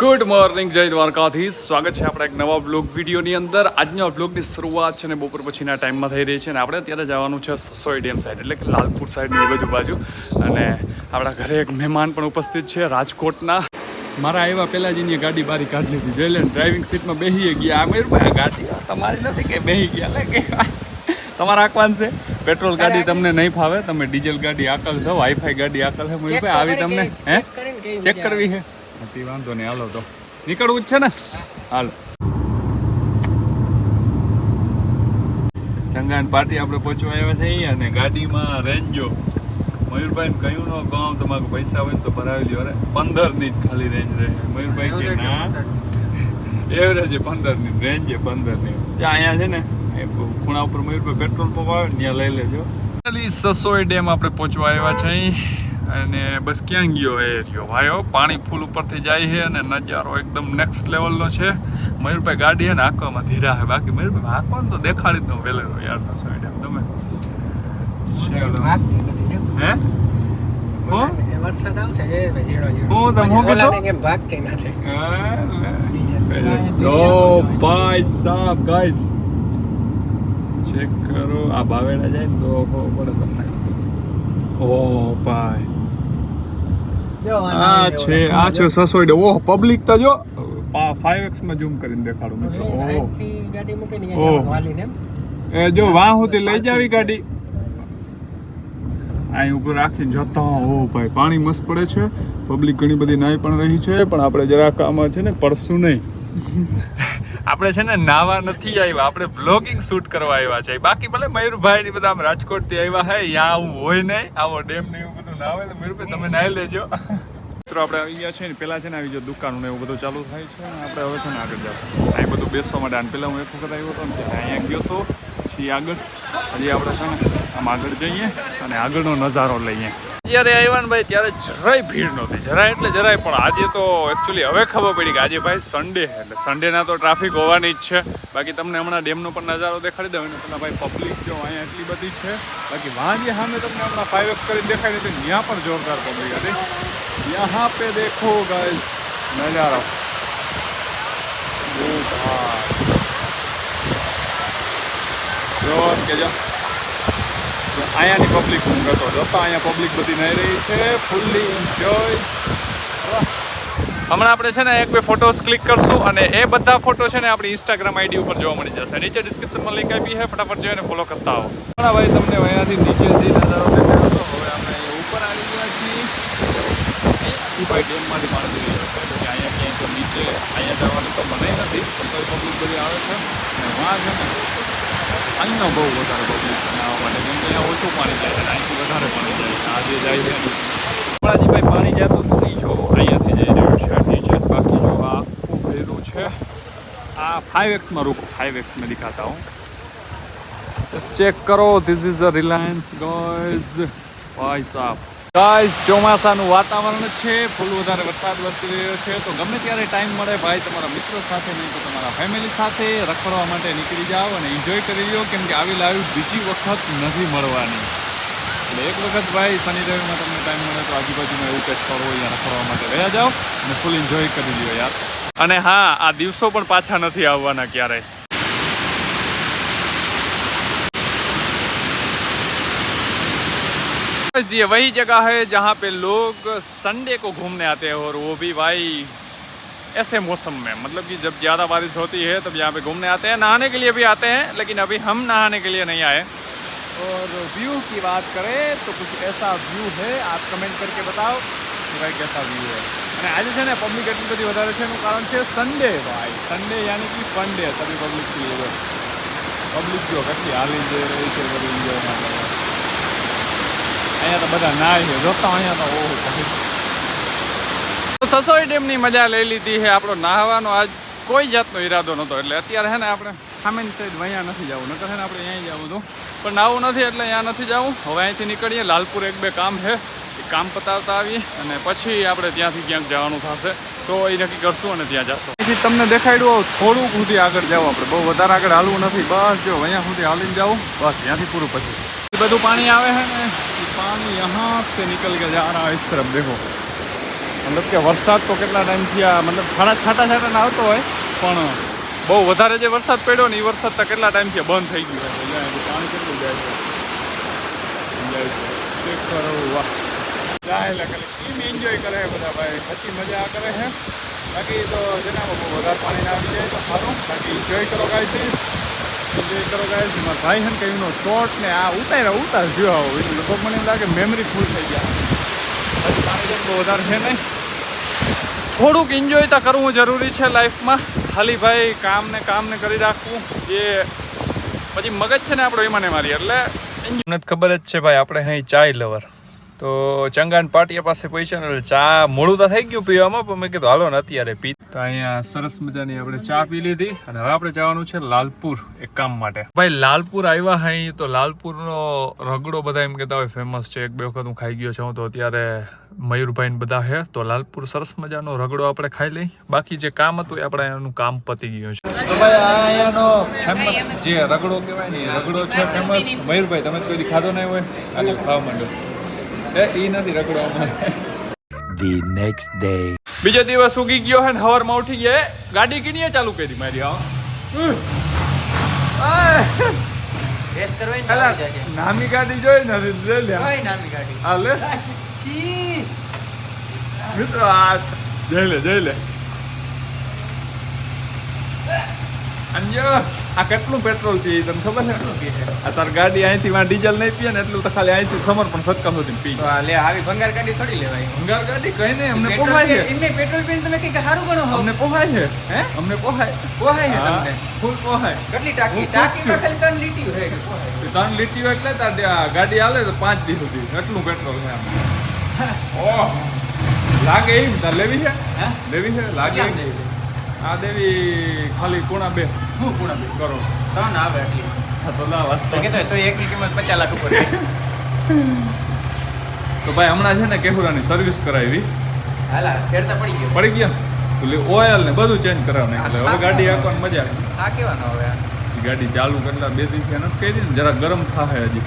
Good morning જય દ્વારકાથી સ્વાગત છે આપણા એક નવા બ્લોગ વિડીયોની અંદર. આજના બ્લોગની શરૂઆત છે ને બપોર પછીના ટાઈમમાં થઈ રહી છે અને આપણે અત્યારે જવાનું છે સસોઈ ડેમ સાઈડ એટલે કે લાલપુર સાઈડની બધું બાજુ. અને આપણા ઘરે એક મહેમાન પણ ઉપસ્થિત છે રાજકોટના. મારા આવ્યા પહેલાં જ એની ગાડી બારી કાઢી લીધી. જોઈ લે ડ્રાઇવિંગ સીટમાં બેસી ગયા. આ મયુરભાઈ ગાડી તમારી નથી કે બેસી ગયા? લે કે તમારા આકવાન છે? પેટ્રોલ ગાડી તમને નહીં ફાવે? તમે ડીઝલ ગાડી આકલ છો વાઈફાઈ ગાડી આકલ છે? મયુરભાઈ આવી તમને હે? ચેક કરવી છે હતી વાંધો નહીં. હાલો તો. નીકળવું જ છે ને? હાલો. ચંગાન પાર્ટી આપણે પહોંચવા આવ્યા છે અહીંયા અને ગાડીમાં રેન્જો. મયુરભાઈ કહ્યું ન કહું તમારે પૈસા હોય તો ભરાવી લ્યો. અરે પંદરની જ ખાલી રેન્જ રહે. મયુરભાઈ કે ના. એવરેજ પંદરની રેન્જ છે પંદરની અહીંયા છે ને ખૂણા ઉપર મયુરભાઈ પેટ્રોલ પંપ આવે ને ત્યાં લઈ લેજો. સસોઈ ડેમ આપણે પહોંચવા આવ્યા છે અહીં. અને બસ ક્યાં ગયો એ રહ્યો? ભાઈઓ પાણી ફૂલ ઉપરથી જાય છે અને નજારો એકદમ નેક્સ્ટ લેવલનો છે. મયુરભાઈ ગાડી છે ને હાંકવામાં ધીરા છે. બાકી મયુરભાઈ હાંકવાનું તો દેખાડી જ દઉં વહેલેરો યાર તો સાઈડ તમે? ભાગતી નથી કેમ? હે? હો? એ વરસાદ આવશે જે ભાઈ ઝીણો ઝીણો. હું તમે ચેક કરો. આ બાવેડા જાય ને તો પડે તમને. ઓ ભાઈ. આ છે આ છે સસોઈડે. ઓહ પબ્લિક તો જો 5x માં ઝૂમ કરીને દેખાડું મિત્રો. ઓહ. એ જો વાહ સુધી લઈ જાવી ગાડી. અહીં ઉપર રાખીને જતા ઓ ભાઈ પાણી મસ્ત પડે છે. પબ્લિક ઘણી બધી નાઈ પણ રહી છે પણ આપણે જરાક આમાં છે ને પડશું નહીં. આપણે છે ને નાવા નથી આવ્યા આપણે બ્લોગિંગ શૂટ કરવા આવ્યા છે. બાકી ભલે મયુરભાઈ ની બધા આમ રાજકોટથી આવ્યા હે યા આવું હોય નહીં આવો ડેમ ને એવું ના આવે મયુરભાઈ તમે નાઈ લેજો. મિત્રો, આપણે અહીંયા છે ને પહેલાં છે ને, આવી જો દુકાનો એવું બધું ચાલુ થાય છે આપણે હવે છે ને આગળ જશું. અહીં બધું બેસવા માટે, અને પહેલાં હું એક વખત આવ્યો હતો ને અહીંયા ગયો હતો પછી આગળ હજી આપણે છે ને, આમ આગળ જઈએ અને આગળનો નજારો લઈએ. અત્યારે આવ્યા ને ભાઈ, ત્યારે જરાય ભીડ નહોતી. જરાય એટલે જરાય, પણ આજે તો એકચ્યુઅલી હવે ખબર પડી કે આજે ભાઈ સન્ડે એટલે સન્ડેના તો ટ્રાફિક હોવાની જ છે. બાકી તમને હમણાં ડેમનો પણ નજારો દેખાડી દઉં એટલે ભાઈ પબ્લિક જો અહીંયા એટલી બધી છે. બાકી વાં જે સામે તમને હમણાં ફાઈવ એક્સ કરી દેખાય હતી ત્યાં પણ જોરદાર પબ્લિક હતી યહાં પે દેખો ગાઈઝ નજારો. બહુ ભાઈ. જો કેજો અહીંયાની પબ્લિક હું કરતો હતો. તો અહીંયા પબ્લિક બધી નહીં રહી છે. ફૂલ્લી એન્જોય હમણાં આપણે છે ને એક બે ફોટોસ ક્લિક કરશું અને એ બધા ફોટો છે ને આપણી ઇન્સ્ટાગ્રામ આઈડી ઉપર જોવા મળી જશે. નીચે ડિસ્ક્રિપ્શનમાં લિંક આપી છે. ફટાફટ જોઈને ફોલો કરતા આવો. ઘણા ભાઈ તમને અહીંયાથી નીચેથી નજારો દેખાડો તો હવે આપણે ઉપર આવી ગયા છીએ. ભાઈ ડેમમાંથી પાણી જઈ રહ્યું છે એટલે અહીંયા ક્યાંય નીચે અહીંયા જવાનું તો મને નથી તો પબ્લિક બધી આવે છે. અને વાં છે ને. અહીંનો બહુ વધારે પબ્લિક છે નાહવા માટે કેમ કે અહીંયા ઓછું પાણી જાય અને અહીંથી વધારે પાણી જાય આ જે જાય છે હમણાં ભાઈ પાણી જતું તો નહીં જો અહીંયાથી જઈ રહ્યું છે બાકી જો, આ આખું ભરેલું છે. આ ફાઇવ એક્સમાં રૂકો ફાઇવ એક્સ મેં દિખાતા હું. ચેક કરો this is a Reliance guys ભાઈ સાહેબ ગાઈઝ ચોમાસાનું વાતાવરણ છે, ફૂલ વધારે વરસાદ વરસી રહ્યો છે. તો ગમે ત્યારે ટાઈમ મળે, ભાઈ, તમારા મિત્રો સાથે નહીં, તો તમારા ફેમિલી સાથે રખડવા માટે નીકળી જાઓ અને એન્જોય કરી લો કેમ કે આવી લાઈવ બીજી વખત નથી મળવાની. એટલે એક વખત ભાઈ, શનિ તમને ટાઈમ મળે તો આજુબાજુમાં એવું કંઈક કરો અહીંયા રખડવા માટે રહ્યા જાઓ અને ફૂલ એન્જોય કરી લો યાર. અને હા, આ દિવસો પણ પાછા નથી આવવાના ક્યારેય. ये वही जगह है जहाँ पे लोग संडे को घूमने आते हैं और वो भी भाई ऐसे मौसम में मतलब कि जब ज़्यादा बारिश होती है तब यहाँ पे घूमने आते हैं नहाने के लिए भी आते हैं लेकिन अभी हम नहाने के लिए नहीं आए और व्यू की बात करें तो कुछ ऐसा व्यू है आप कमेंट करके बताओ कि भाई कैसा व्यू है અને આજે છે ને પબ્લિક એટલી બધી વધારે છે એનું કારણ છે સન્ડે ભાઈ સન્ડે યાની કે ફન ડે સભી પબ્લિક के लिए પબ્લિક જો કેટલી હાલી જઈ રહી છે બધું એન્જોય માટે અહીંયા તો બધા નાય જોતા અહીંયા તો ઓહો. સસોઈ ડેમની મજા લઈ લીધી છે આપણો નાહવાનો. આજ કોઈ જાતનો ઈરાદો નહોતો. એટલે અત્યારે છે ને આપણે સામેની સાઈડ અહીંયા નથી જવું. નકર છે ને આપણે અહીંયા જવું હતું પણ નાવું નથી એટલે અહીંયા નથી જવું. હવે અહીંથી નીકળીએ. લાલપુર એક બે કામ છે. કામ પતાવતા આવીએ અને પછી આપણે ત્યાંથી ક્યાંક જવાનું થશે. તો એ નક્કી કરશું અને ત્યાં જશું. પછી તમને દેખાડ્યું થોડુંક સુધી આગળ જાવ આપણે. બહુ વધારે આગળ હાલવું નથી. બસ જો, અહીંયા સુધી હાલીને જાવ બસ, ત્યાંથી પૂરું પછી. બધું પાણી આવે છે ને? पानी यहाँ से निकल के जा रहा है इस तरफ देखो મતલબ કે વરસાદ તો કેટલા ટાઈમથી આ મતલબ છાટા છાટા છાટા ના આવતો હોય પણ બહુ વધારે જે વરસાદ પડ્યો ને એ વરસાદ તો કેટલા ટાઈમથી બંધ થઈ ગયો છે અહીંયા હજી પાણી કેટલું જાય છે જાય છે ચેક કરો વાહ જાય એટલે ખાલી ટીમ એન્જોય કરે બધા ભાઈ પછી મજા કરે છે બાકી તો જેના બહુ વધારે પાણી ના આવી જાય તો સારું બાકી એન્જોય કરો ગાય ભાઈ છે ને એનો ને આ ઉતાર્યા ઉતાર જો આવો એટલે લોકો મને એમ લાગે મેમરી ફૂલ થઈ ગયા. પછી પાણી વધારે છે નહીં. થોડુંક એન્જોય તો કરવું જરૂરી છે લાઈફમાં ખાલી ભાઈ કામ ને કામ ને કરી રાખવું. એ પછી મગજ છે ને આપણો એમાં ને મારી. એટલે અમને તો ખબર જ છે ભાઈ, આપણે અહીં ચાય લવર તો ચંગાન પાટિયા પાસે પૈસા ને ચા મોડું તો થઈ ગયું પીવામાં, પણ મેં કીધું, હાલો ને, અત્યારે પી. તો અહીંયા સરસ મજાની આપણે ચા પી લીધી, અને હવે આપણે જવાનું છે લાલપુર, એક કામ માટે. ભાઈ, લાલપુર આવ્યા અહીં તો લાલપુરનો રગડો બધા એમ કહેતા હોય ફેમસ છે. એક બે વખત હું ખાઈ ગયો છું તો અત્યારે મયુરભાઈ ને બધા છે તો લાલપુર સરસ મજાનો રગડો આપણે ખાઈ લઈ. બાકી જે કામ હતું એ આપણે એનું કામ પતી ગયું છે. ભાઈ, આ અહીંયાનો ફેમસ જે રગડો કહેવાય ને રગડો છે ફેમસ મયુરભાઈ, તમે કોઈ ખાધો નહીં હોય? અને ખાવા માંડો. એ ઈ નથી રગડો અમારે નેક્સ્ટ ડે બીજો દિવસ ઉગી ગયો હે ને હવારમાં ઉઠી ગયા ગાડી કીનીએ ચાલુ કરી મારી હા. આવી. નામી ગાડી જોઈ નથી લે લે. કઈ ગાડી. આ લે. મિત્રો આ જઈ લે જઈ લે. અંજો આ કેટલું પેટ્રોલ પીએ તમને ખબર છે? આ તાર ગાડી અહીંથી માં ડીઝલ નહીં પીએ ને એટલું તો ખાલી અહીંથી સમર પણ સટકા સુધી પી આ લે આવી ભંગાર ગાડી થોડી લેવાય. ભંગાર ગાડી કઈ નહીં અમને પોહાય છે. એમને પેટ્રોલ પીને તમે કઈ સારું ગણો હો. અમને પોહાય છે? હે? અમને પોહાય. પોહાય છે તમને? ફૂલ પોહાય. કેટલી ટાંકી? ટાંકી માં ખાલી ત્રણ લીટી હોય ત્રણ લીટી હોય એટલે તાર ગાડી હાલે તો પાંચ દી સુધી. એટલું પેટ્રોલ છે આમ. ઓહ. લાગે એમ તાર લેવી છે? હે? લેવી છે? લાગે એમ? આ દેવી ખાલી કોણા બે. હું પૂણા બે? કરો. ત્રણ આવે એટલી તો ના વાત તો. કહેતો તો એકની કિંમત પચાસ લાખ ઉપર તો ભાઈ હમણાં છે ને કેહુરાની સર્વિસ કરાવી. હાલા ફેરતા પડી ગયો. પડી ગયા? એટલે ઓઇલ ને બધું ચેન્જ કરાવને એટલે હવે ગાડી આપવાની મજા આવે. આ કેવાનો હવે ગાડી ચાલુ કરતા બે દિવસે નથી કરી ને જરા ગરમ થાય હજી.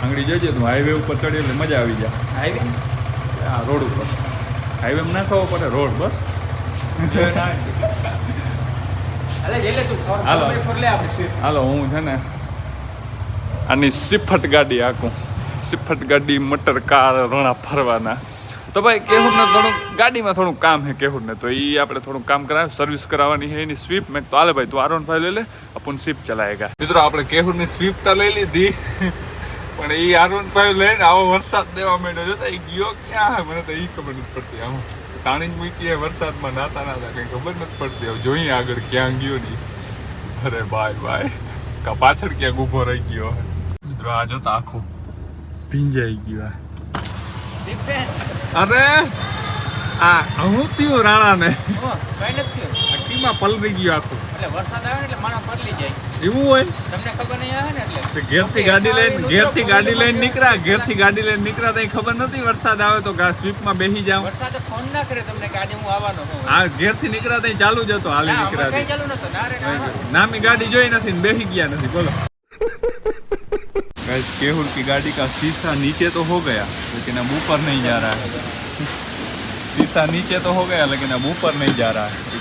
આંગળી જજે તો હાઈવે ઉપર ચડી એટલે મજા આવી જાય. હાઈવે આ રોડ ઉપર. હાઈવે ના ખાવો પડે રોડ બસ. હાલો. હું છે ને આની સિફટ ગાડી આખું. સિફટ ગાડી મટર કાર રણા ફરવાના. તો ભાઈ કેહુરને થોડું ગાડીમાં થોડું કામ હે કેહુરને. તો એ આપણે થોડું કામ કરાવે સર્વિસ કરાવવાની એની સ્વીપ મેં તો હાલે ભાઈ તું આરોન ભાઈ લઈ લે અપન સ્વીપ ચલાવેગા મિત્રો આપણે કેહુરની સ્વીપ તો લઈ લીધી. પણ એ આરોન ભાઈ લઈને આવો વરસાદ દેવા માંડ્યો જોતા એ ગયો ક્યાં મને તો એ ખબર નથી પડતી. આમ તાણી જ મૂકી વરસાદમાં નાતા નાતા કંઈ ખબર નથી પડતી. હવે જોઈએ આગળ ક્યાં ગયો નહીં અરે ભાઈ ભાઈ. કા પાછળ ક્યાંક ઊભો રહી ગયો મિત્રો આ જોતા આખું ભીંજાઈ ગયો. અરે! આ હું થયું રાણા ને ઓ, નથી થયું. અટીમાં પલરી ગયું આખું એટલે વરસાદ આવે ને એટલે માણસ પરલી જાય એવું હોય તમને ખબર નહીં આવે ને એટલે તો ઘેરથી ગાડી લઈને ઘેરથી ગાડી લઈને નીકળ્યા ઘેરથી ગાડી લઈને નીકળ્યા તો ખબર નથી વરસાદ આવે તો ગા સ્વીપમાં બેસી જાવ વરસાદ ફોન ના કરે તમને કે આજે હું આવવાનો છું આ ઘેરથી નીકળ્યા તો ચાલુ જ હતો હાલી ના, અમે નીકળ્યા કઈ ચાલુ નતો ના રે ના नामी गाड़ी जोई नहीं थी बेही गया नहीं बोलो गाइस केहुल की गाड़ी का शीशा नीचे तो हो गया लेकिन अब ऊपर नहीं जा रहा है शीशा नीचे तो हो गया लेकिन अब ऊपर नहीं जा रहा है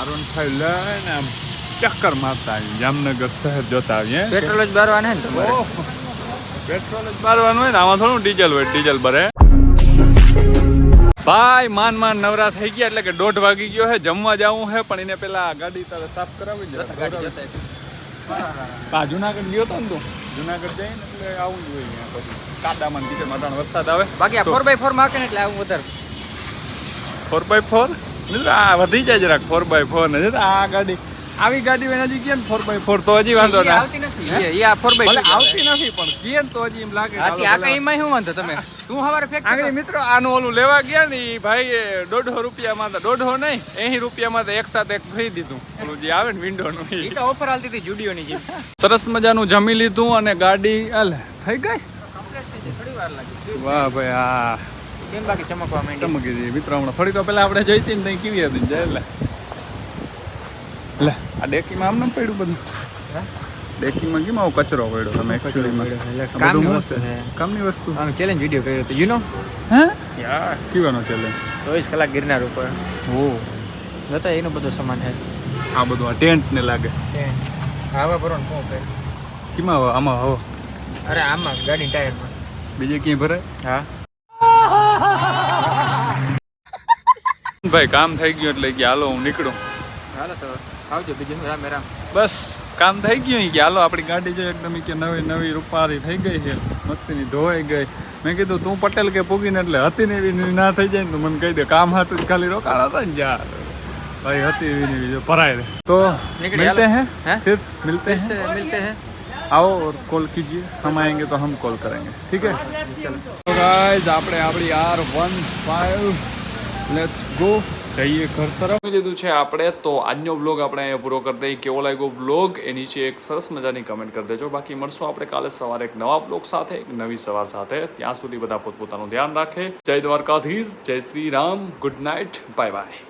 ફાઈવ લઈને આમ ચક્કર મારતા આવીએ જામનગર શહેર જોતા આવીએ. પેટ્રોલ જ બારવાના ને તમારે? પેટ્રોલ જ બારવાનું હોય ને આમાં થોડું ડીઝલ હોય ડીઝલ ભરે. ભાઈ માન માન નવરા થઈ ગયા એટલે કે દોઢ વાગી ગયો હે જમવા જવું હે પણ એને પેલા ગાડી તારે સાફ કરાવી દે. હા. જુનાગઢ ગયો તો ને તું? જુનાગઢ જઈને એટલે આવું જ હોય અહીંયા પછી કાદામાં નીચે માટાણ વરસાદ આવે. બાકી આ ફોર બાય ફોરમાં એટલે આવું વધારે. ફોર બાય ફોર આ વધી જાય જરાક ફોર બાય ફોર ને. આ ગાડી આવી ગાડી નજીક ગયા ફોર બાય ફોર તો હજી વાંધો ના. આવતી નથી એ આ ફોર બાય આવતી નથી પણ કેમ તો હજી એમ લાગે આ કઈ માં શું વાંધો તમે? તું હવારે ફેક આગળ મિત્રો આનું ઓલું લેવા ગયા ને એ ભાઈ દોઢસો રૂપિયામાં તો દોઢસો નહીં એસી રૂપિયામાં તો એક સાથે એક ફ્રી દીધું. ઓલું જે આવે ને વિન્ડોનું એ. તો ઓફર હાલતી હતી જુડિયો ની સરસ મજાનું જમી લીધું અને ગાડી અલ થઈ ગઈ? થોડી વાર લાગી. વાહ ભાઈ હા કેમ બાકી ચમકવા માંડી? ચમકી જઈએ મિત્રો હમણાં થોડી તો પેલા આપણે જોઈતી ને ત્યાં કેવી હતી જાય એટલે લે. આ ડેકીમાં આમ નામ પડ્યું બધું? હે? ડેકીમાં કેમ આવો કચરો પડ્યો તમે એકચ્યુઅલીમાં કામની વસ્તુ. કામની વસ્તુ? આમ ચેલેન્જ વીડિયો કર્યો હતો યુ નો હે? યાર. કેવાનો ચેલેન્જ ચોવીસ કલાક ગિરનાર ઉપર. ઓ. જતા એનો બધો સામાન છે. આ બધું આ ટેન્ટ ને લાગે. હવા ને કોણ કરે? કેમાં? આમાં હવો? અરે આમાં ગાડી ટાયરમાં. બીજે ક્યાંય ભરાય? હા. ભાઈ કામ થઈ ગયું એટલે કે હું નીકળું. બસ કામ થઈ ગયું કે આપણી ગાડી જો એકદમ કે નવી નવી રૂપારી થઈ ગઈ છે. મસ્તીની ધોવાઈ ગઈ. મેં કીધું તું પટેલ કે પૂગીને? એટલે હતી ને એવી ના થઈ જાય ને મને કહી દે કામ હતું ખાલી રોકાણ હતા ને યાર. ભાઈ હતી એવી ભરાય તો નીકળે હે? મિલતે હે? મિલતે હે? मिलते फिर हैं से मिलते हैं आओ और कॉल कीजिए हम आएंगे तो हम कॉल करेंगे ठीक है તો ગાઈઝ આપણે આપણી R one five let's go જઈએ ઘર તરફ લીધું છે આપણે તો આજનો બ્લોગ આપણે અહીંયા પૂરો કરી દઈએ કેવો લાગ્યો બ્લોગ એ નીચે એક સરસ મજાની કમેન્ટ કરી દેજો બાકી મળશું આપણે કાલે સવારે એક નવા બ્લોગ સાથે એક નવી સવાર સાથે ત્યાં સુધી બધા પોતપોતાનું ધ્યાન રાખે જય દ્વારકાધીશ જય Shri Ram good night bye bye